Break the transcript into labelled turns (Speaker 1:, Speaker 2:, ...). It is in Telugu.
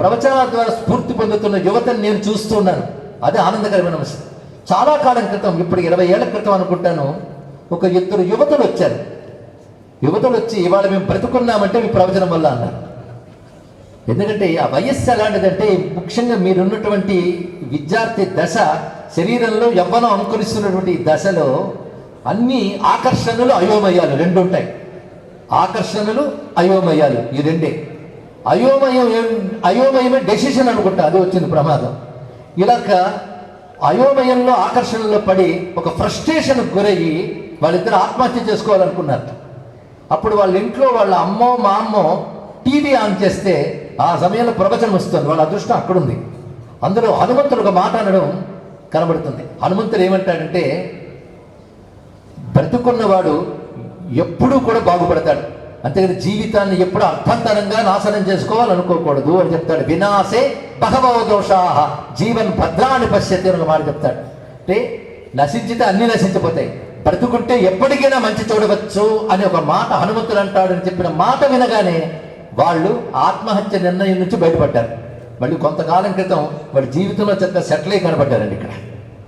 Speaker 1: ప్రవచనాల ద్వారా స్ఫూర్తి పొందుతున్న యువతని నేను చూస్తున్నాను అదే ఆనందకరమైన విషయం. చాలా కాలం క్రితం ఇప్పుడు ఇరవై ఏళ్ళ క్రితం అనుకుంటాను ఒక ఇద్దరు యువతులు వచ్చారు. యువతులు వచ్చి ఇవాళ మేము బ్రతుకున్నామంటే మీ ప్రవచనం వల్ల అన్నారు. ఎందుకంటే ఆ వయస్సు ఎలాంటిదంటే ముఖ్యంగా మీరున్నటువంటి విద్యార్థి దశ శరీరంలో యవ్వనం అనుకరిస్తున్నటువంటి దశలో అన్ని ఆకర్షణలు అయోమయాలు రెండు ఉంటాయి ఆకర్షణలు అయోమయాలు ఈ రెండే. అయోమయం అయోమయమే డెసిషన్ అనుకుంటా అది వచ్చింది ప్రమాదం. ఇలాక అయోమయంలో ఆకర్షణలో పడి ఒక ఫ్రస్ట్రేషన్ గురయ్యి వాళ్ళిద్దరు ఆత్మహత్య చేసుకోవాలనుకున్నారు. అప్పుడు వాళ్ళ ఇంట్లో వాళ్ళ అమ్మో మా అమ్మో టీవీ ఆన్ చేస్తే ఆ సమయంలో ప్రవచనం వస్తుంది. వాళ్ళ అదృష్టం అక్కడుంది. అందులో హనుమంతుడు ఒక మాట అనడం కనబడుతుంది. హనుమంతుడు ఏమంటాడంటే బ్రతుకున్నవాడు ఎప్పుడూ కూడా బాగుపడతాడు. అంతేకాదు జీవితాన్ని ఎప్పుడు అర్థంతరంగా నాశనం చేసుకోవాలనుకోకూడదు అని చెప్తాడు. వినాశే బహవో దోషాహ జీవన్ భద్రాన్ని పశ్యతి అని మాట చెప్తాడు. అంటే నశించితే అన్ని నశించిపోతాయి. బ్రతుకుంటే ఎప్పటికైనా మంచి చూడవచ్చు అని ఒక మాట హనుమంతుడు అంటాడని చెప్పిన మాట వినగానే వాళ్ళు ఆత్మహత్య నిర్ణయం నుంచి బయటపడ్డారు. మళ్ళీ కొంతకాలం క్రితం వాడి జీవితంలో చక్కగా సెటిల్ అయి కనబడ్డారండి ఇక్కడ.